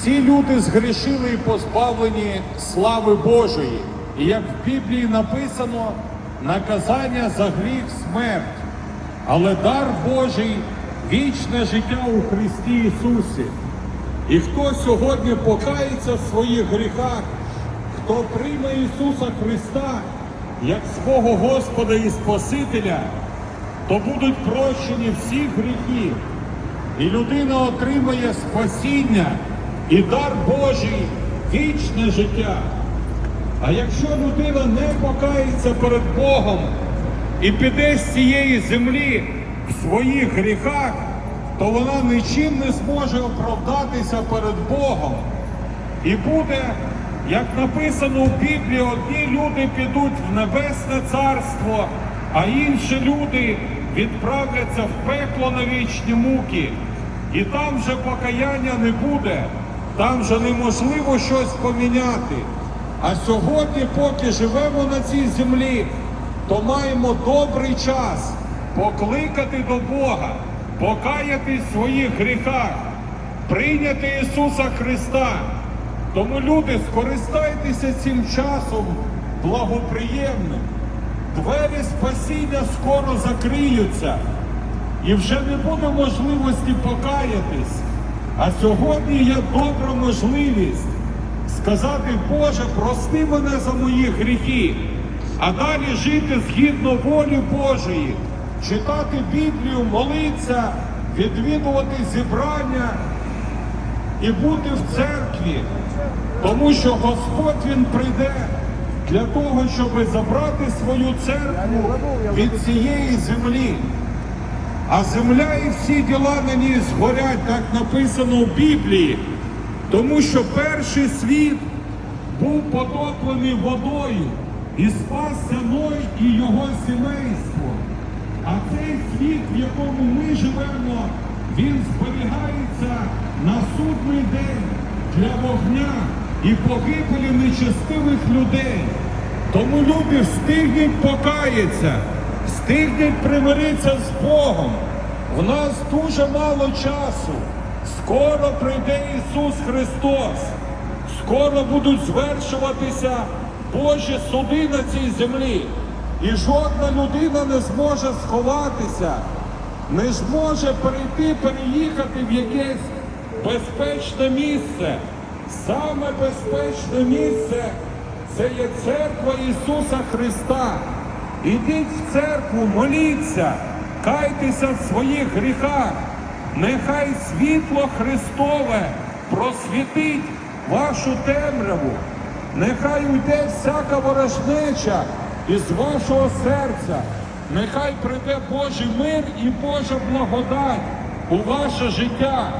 Всі люди згрішили і позбавлені слави Божої. І як в Біблії написано, наказання за гріх смерть, але дар Божий вічне життя у Христі Ісусі. І хто сьогодні покається в своїх гріхах, хто прийме Ісуса Христа як свого Господа і Спасителя, то будуть прощені всі гріхи. І людина отримає спасіння і дар Божий вічне життя. А якщо людина не покається перед Богом і піде з цієї землі в своїх гріхах, то вона нічим не зможе оправдатися перед Богом. І буде, як написано в Біблії, одні люди підуть в небесне царство, а інші люди відправляться в пекло на вічні муки. І там вже покаяння не буде, там вже неможливо щось поміняти. А сьогодні, поки живемо на цій землі, то маємо добрий час покликати до Бога, покаятись в своїх гріхах, прийняти Ісуса Христа. Тому люди, скористайтеся цим часом благоприємним. Двері спасіння скоро закриються і вже не буде можливості покаятись. А сьогодні є добра можливість сказати, Боже, прости мене за мої гріхи, а далі жити згідно волі Божої, читати Біблію, молитися, відвідувати зібрання і бути в церкві, тому що Господь Він прийде для того, щоб забрати свою церкву від цієї землі. А земля і всі діла на ній згорять, так написано в Біблії, тому що перший світ був потоплений водою і спасся Ной і його сімейство. А цей світ, в якому ми живемо, він зберігається на судний день для вогня і погибелі нечестивих людей. Тому люди встигнуть покаятися, встигнуть примиритися з Богом. В нас дуже мало часу. Скоро прийде Ісус Христос. Скоро будуть звершуватися Божі суди на цій землі. І жодна людина не зможе сховатися, не зможе перейти, переїхати в якесь безпечне місце. Саме безпечне місце це є церква Ісуса Христа. Ідіть в церкву, моліться, кайтеся в своїх гріхах. Нехай світло Христове просвітить вашу темряву. Нехай уйде всяка ворожнеча із вашого серця. Нехай прийде Божий мир і Божа благодать у ваше життя.